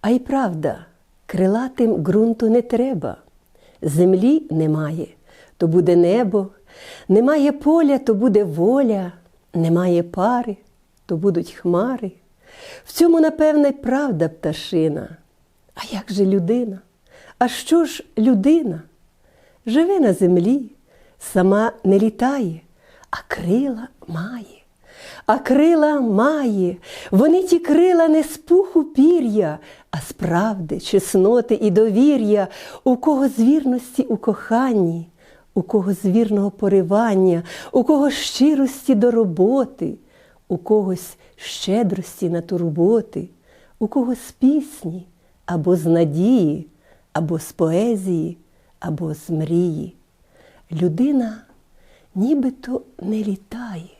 А й правда, крилатим ґрунту не треба. Землі немає, то буде небо, немає поля, то буде воля, немає пари, то будуть хмари. В цьому, напевне, правда пташина. А як же людина? А що ж людина? Живе на землі, сама не літає, а крила має. А крила має, вони ті крила не з пуху пір'я, а з правди, чесноти і довір'я, у кого з вірності у коханні, у кого з вірного поривання, у кого щирості до роботи, у когось щедрості на турботи, у кого з пісні, або з надії, або з поезії, або з мрії. Людина нібито не літає